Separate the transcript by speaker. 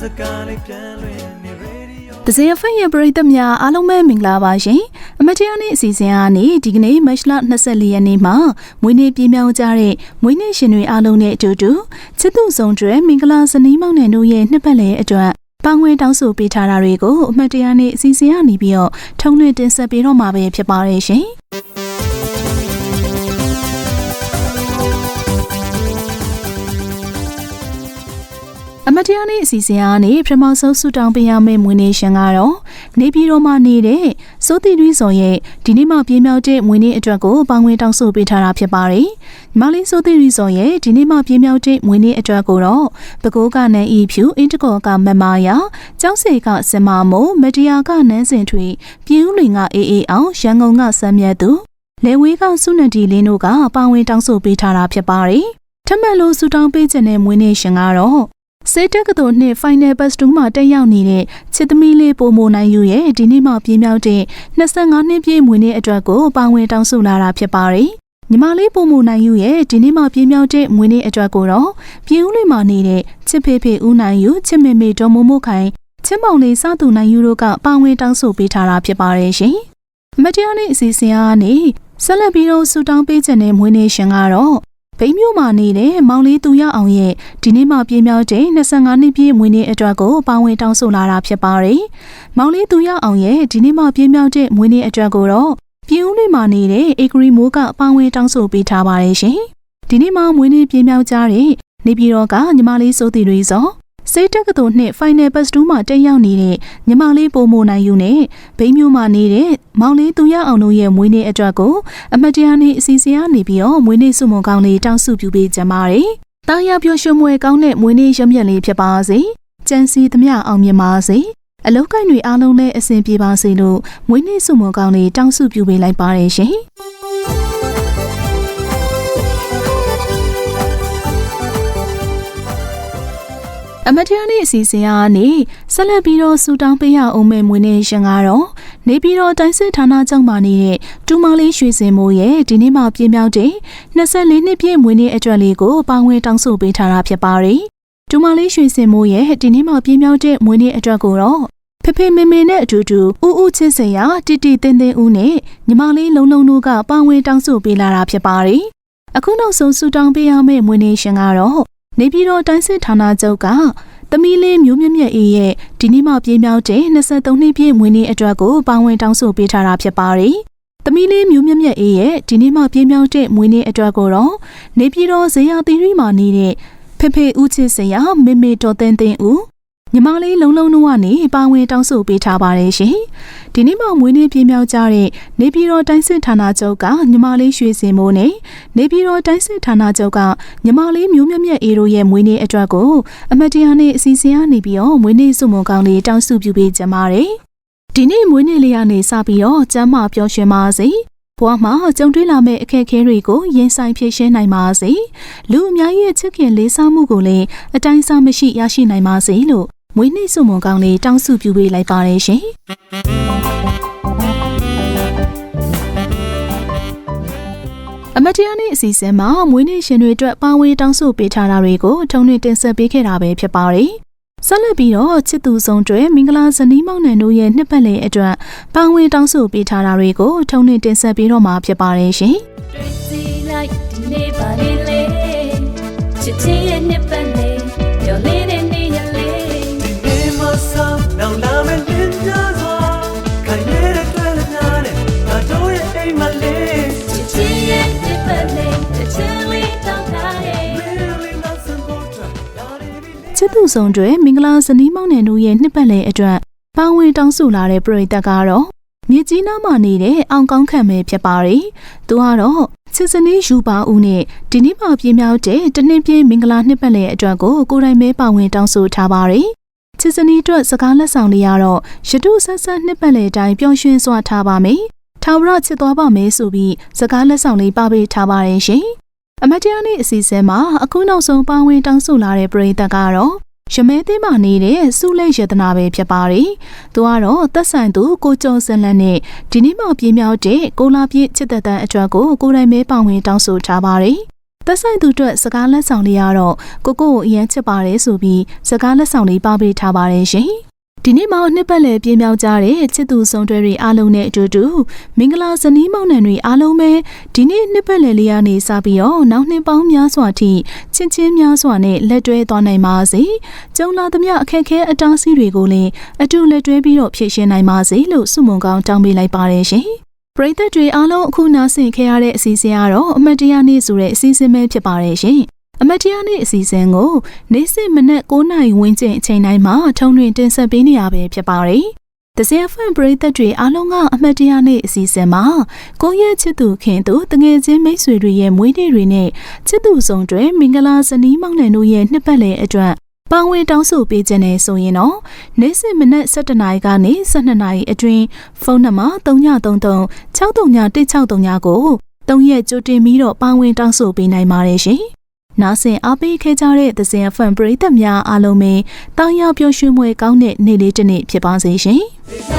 Speaker 1: စတောင်းစကားလေးပြန်လွင်နေရေဒီယို
Speaker 2: တစင်ဖက်ရဲ့ပရိသတ်များအားလုံးပဲမင်္ဂလာပါရှင်အမတရားနေ့အစီအစဉ်ကနေဒီကနေ့မတ်လ24ရက်နေ့မှာမွေးနေ့ပြည်မြောက်ကြတဲ့မွေးနေ့ရှင်တွေအားလုံးနဲ့အတူတူချစ်သူဆောင်ကျွဲမင်္ဂလာဇနီးမောင်နှံတို့ရဲ့နှစ်ပတ်လည်အတွက်ပန်းငွေတောင်းဆိုပေးထားတာတွေကိုအမတရားနေ့အစီအစဉ်ကနေပြီးတော့ထုံးလွှင့်တင်ဆက်ပေးတော့မှာပဲဖြစ်ပါတယ်ရှင် အမတရားနေ့အစီအစဉ်အားနဲ့ပထမဆုံးဆူတောင်းပေးရမယ့်မွေးနေ့ရှင်ကတော့နေပြည်တော်မှာနေတဲ့စိုးတီရီစော်ရဲ့ဒီနေ့မှပြင်းမြောက်တဲ့မွေးနေ့အတွက်ကိုပေါင်းဝင်တောင်းဆိုပေးထားတာဖြစ်ပါတယ်။ညီမလေးစိုးတီရီစော်ရဲ့ဒီနေ့မှပြင်းမြောက်တဲ့မွေးနေ့အတွက်ကိုတော့ပကိုးကနန်းဤဖြူအင်တကောကမမယာကျောင်းစေကစင်မမို့မတရားကနန်းစင်ထွေပြင်းဦးလွင်ကအေးအေးအောင်ရန်ကုန်ကစမ်းမြတ်သူလေဝေးကစုနတီလင်းတို့ကပေါင်းဝင်တောင်းဆိုပေးထားတာဖြစ်ပါတယ်။ထပ်မံလို့ဆူတောင်းပေးခြင်းတဲ့မွေးနေ့ရှင်ကတော့ စေတက်ကတော်နှစ် Final Bus 2မှာတက်ရောက်နေတဲ့ချစ်သမီးလေးပိုမိုနိုင်ယူရဲ့ဒီနေ့မှပြင်းမြောက်တဲ့25နှစ်ပြည့်မွေးနေ့အတွက်ကိုပါဝင်တောင်းဆိုလာတာဖြစ်ပါတယ်။ညီမလေးပိုမိုနိုင်ယူရဲ့ဒီနေ့မှပြင်းမြောက်တဲ့မွေးနေ့အတွက်ကိုတော့ပြင်းဦးလေးမှာနေတဲ့ချစ်ဖေဖေဦးနိုင်ယူချစ်မေမေဒေါ်မိုမိုခိုင်ချစ်မောင်လေးစသူနိုင်ယူတို့ကပါဝင်တောင်းဆိုပေးထားတာဖြစ်ပါတယ်ရှင်။မတရားနေ့အစီအစဉ်အားနေဆက်လက်ပြီးတော့ဆူတောင်းပေးခြင်းနဲ့မွေးနေ့ရှင်ကတော့ ဘိန်းမြို့မှာနေတဲ့မောင်လေးသူရအောင်ရဲ့ဒီနေ့မှပြင်းမြောက်တဲ့25နှစ်ပြည့်မွေးနေ့အတွက်ကိုပါဝင်တောင်းဆိုလာတာဖြစ်ပါတယ်။မောင်လေးသူရအောင်ရဲ့ဒီနေ့မှပြင်းမြောက်တဲ့မွေးနေ့အတွက်ကိုတော့ပြည်ဦးလေးမှာနေတဲ့အေဂရီမိုးကပါဝင်တောင်းဆိုပေးထားပါတယ်ရှင်။ဒီနေ့မှမွေးနေ့ပြင်းမြောက်ကြတဲ့နေပြည်တော်ကညီမလေးစိုးတီတွေစော စိတ်တက်ကတော်နှစ် Final Bus 2မှာတက်ရောက်နေတဲ့ညီမလေးပိုမိုနိုင်ယူနဲ့ဘိန်းမျိုးမှာနေတဲ့မောင်လေးသူရအောင်တို့ရဲ့မွေးနေ့အတွက်ကိုအမတ်တရားနေ့အစီအစဉ်ကနေပြီးတော့မွေးနေ့စုမုံကောင်းလေးတောင်းစုပြုပေးကြပါတယ်။တာယာပျော်ရွှင်မွေကောင်းတဲ့မွေးနေ့ရမြက်လေးဖြစ်ပါစေ။ကြံစီသမျှအောင်မြင်ပါစေ။အလောက်ကိုင်းတွေအားလုံးလည်းအဆင်ပြေပါစေလို့မွေးနေ့စုမုံကောင်းလေးတောင်းစုပြုပေးလိုက်ပါတယ်ရှင်။ အမတရားနေ့အစီအစဉ်အားနေဆက်လက်ပြီးတော့ဆူတောင်းပေးရအောင်မဲ့မွေးနေ့ရှင်ကတော့နေပြည်တော်တိုင်းစစ်ဌာနချုပ်မှာနေတဲ့တူမလေးရွှေစင်မိုးရဲ့ဒီနေ့မှပြင်းပြောက်တဲ့24နှစ်ပြည့်မွေးနေ့အတွက်လေးကိုပါဝင်တောင်းဆိုပေးထားတာဖြစ်ပါတယ်။တူမလေးရွှေစင်မိုးရဲ့ဒီနေ့မှပြင်းပြောက်တဲ့မွေးနေ့အတွက်ကိုတော့ဖေဖေမေမေနဲ့အတူတူဦးဦးချင်းစင်ရတီတီတင်းတင်းဦးနဲ့ညီမလေးလုံးလုံးတို့ကပါဝင်တောင်းဆိုပေးလာတာဖြစ်ပါတယ်။အခုနောက်ဆုံးဆူတောင်းပေးရမယ့်မွေးနေ့ရှင်ကတော့ နေပြည်တော်တိုင်းစစ်ဌာနချုပ်ကသမီးလေးမျိုးမြတ်မြတ်အေးရဲ့ဒီနေ့မှပြင်းပြောက်တဲ့23နှစ်ပြည့်မွေးနေ့အတွက်ကိုပါဝင်တောင်းဆိုပေးထားတာဖြစ်ပါတယ်။သမီးလေးမျိုးမြတ်မြတ်အေးရဲ့ဒီနေ့မှပြင်းပြောက်တဲ့မွေးနေ့အတွက်ကိုတော့နေပြည်တော်ဇေယျသီရိမှာနေတဲ့ဖေဖေဦးချစ်စရာမေမေတော်သင်းသင်းဦး ညီမလေးလုံးလုံးတို့ကနေပါဝင်တောင်းဆိုပေးထားပါတယ်ရှင်။ဒီနေ့မှမွေးနေ့ပြင်းပြောက်ကြတဲ့နေပြည်တော်တိုင်းစစ်ဌာနချုပ်ကညီမလေးရွှေစင်မိုးနဲ့နေပြည်တော်တိုင်းစစ်ဌာနချုပ်ကညီမလေးမျိုးမြတ်မြတ်အေးတို့ရဲ့မွေးနေ့အတွက်ကိုအမတ်တရားနေ့အစီအစဉ်ကနေပြီးတော့မွေးနေ့စုမုံကောင်းလေးတောင်းစုပြုပေးကြပါတယ်။ဒီနေ့မွေးနေ့လေးကနေစပြီးတော့ကျမ်းမာပျော်ရွှင်ပါစေ။ဘဝမှာကြုံတွေ့လာမယ့်အခက်အခဲတွေကိုရင်ဆိုင်ဖြေရှင်းနိုင်ပါစေ။လူအများရဲ့ချစ်ခင်လေးစားမှုကိုလည်းအတိုင်းအဆမရှိရရှိနိုင်ပါစေလို့ မွေးနေ့စုမုံကောင်းလေးတောင်းစုပြုပေးလိုက်ပါတယ်ရှင်။အမတ်တရားနေ့အစီအစဉ်မှာမွေးနေ့ရှင်တွေအတွက်ပါဝင်တောင်းဆိုပေးထားတာတွေကိုထုံနှင့်တင်ဆက်ပေးခဲ့တာပဲဖြစ်ပါတယ်။ဆက်လက်ပြီးတော့ချစ်သူဆုံးတွေမင်္ဂလာဇနီးမောင်နှံတို့ရဲ့နှစ်ပတ်လည်အတွက်ပါဝင်တောင်းဆိုပေးထားတာတွေကိုထုံနှင့်တင်ဆက်ပေးတော့မှာဖြစ်ပါတယ်ရှင်။
Speaker 3: တွေ့စီလိုက်ဒီနေ့ပါလေလေချစ်ချင်းရဲ့နှစ်ပတ်
Speaker 2: ချစ်သူဆုံးတွေမင်္ဂလာဇနီးမောင်နှံတို့ရဲ့နှစ်ပတ်လည်အတွက်ပါဝင်တောင်းဆိုလာတဲ့ပြည်သက်ကတော့မြေကြီးနားမှာနေတဲ့အောင်ကောင်းခံပဲဖြစ်ပါတယ်။သူကတော့ချစ်စနီးယူပါဦးနဲ့ဒီနေ့မှပြင်းမြောက်တဲ့တနှစ်ပြည့်မင်္ဂလာနှစ်ပတ်လည်အတွက်ကိုကိုယ်တိုင်ပဲပါဝင်တောင်းဆိုထားပါတယ်။ချစ်စနီးအတွက်စကားလက်ဆောင်လေးကတော့ရတုဆက်ဆက်နှစ်ပတ်လည်တိုင်းပျော်ရွှင်စွာထားပါမယ်။ထာဝရချစ်သွားပါမယ်ဆိုပြီးစကားလက်ဆောင်လေးပါပေးထားပါတယ်ရှင်။ အမတ်တရားနေ့အစီအစဉ်မှာအခုနောက်ဆုံးပါဝင်တောင်းဆိုလာတဲ့ပြည်သက်ကတော့ရမဲသိမ်းမှနေတဲ့စုလက်ယတနာပဲဖြစ်ပါတယ်။သူကတော့သက်ဆိုင်သူကိုကျော်စင်လန်နဲ့ဒီနေ့မှပြင်းမြောက်တဲ့ကိုလာပြည့်ချစ်သက်တမ်းအတွက်ကိုကိုယ်တိုင်မဲပါဝင်တောင်းဆိုထားပါတယ်။သက်ဆိုင်သူအတွက်စကားလက်ဆောင်လေးကတော့ကိုကိုကိုအရင်ချစ်ပါတယ်ဆိုပြီးစကားလက်ဆောင်လေးပါပေးထားပါတယ်ရှင်။ ဒီနေ့မှနှစ်ပတ်လည်ပြင်းပြောင်းကြတဲ့ချစ်သူဆောင်တွဲတွေအားလုံးနဲ့အတူတူမင်္ဂလာဇနီးမောင်နှံတွေအားလုံးပဲဒီနေ့နှစ်ပတ်လည်လေးကနေစပြီးတော့နောက်နှစ်ပေါင်းများစွာထိချင်းချင်းများစွာနဲ့လက်တွဲသွားနိုင်ပါစေ။ကြုံလာသမျှအခက်အခဲအတားအဆီးတွေကိုလည်းအတူလက်တွဲပြီးတော့ဖြည့်ရှင်းနိုင်ပါစေလို့ဆုမွန်ကောင်းတောင်းပေးလိုက်ပါတယ်ရှင်။ပရိသတ်တွေအားလုံးအခုနားဆင်ခဲ့ရတဲ့အစီအစဉ်ကတော့အမတ်တရားနေ့ဆိုတဲ့အစီအစဉ်ပဲဖြစ်ပါတယ်ရှင်။ အမတ်တရားနေ့အစီအစဉ်ကိုနေ့စဉ်မနက်9:00နာရီဝန်းကျင်အချိန်တိုင်းမှာထုံးတွင်တင်ဆက်ပေးနေရပဲဖြစ်ပါတယ်။တစင်ဖန်ပရိသတ်တွေအားလုံးကအမတ်တရားနေ့အစီအစဉ်မှာကိုယ့်ရဲ့ချစ်သူခင်သူတငယ်ချင်းမိတ်ဆွေတွေရဲ့မွေးနေ့တွေနဲ့ချစ်သူဆောင်တွေမင်္ဂလာဇနီးမောင်နှံတို့ရဲ့နှစ်ပတ်လည်အတွက်ပါဝင်တောင်းဆိုပေးခြင်းနဲ့ဆိုရင်တော့နေ့စဉ်မနက်7:00နာရီကနေ12:00နာရီအတွင်းဖုန်းနံပါတ်3933 631639ကိုတုံးရက်ကြိုတင်ပြီးတော့ပါဝင်တောင်းဆိုပေးနိုင်ပါတယ်ရှင်။ နားဆင်အားပေးခဲ့ကြတဲ့သစင်ဖန်ပရိသတ်များအားလုံးပဲတောင်းရပျော်ရွှင်မွေကောင်းတဲ့နေ့လေးတစ်နေ့ဖြစ်ပါစေရှင်။
Speaker 3: Bye.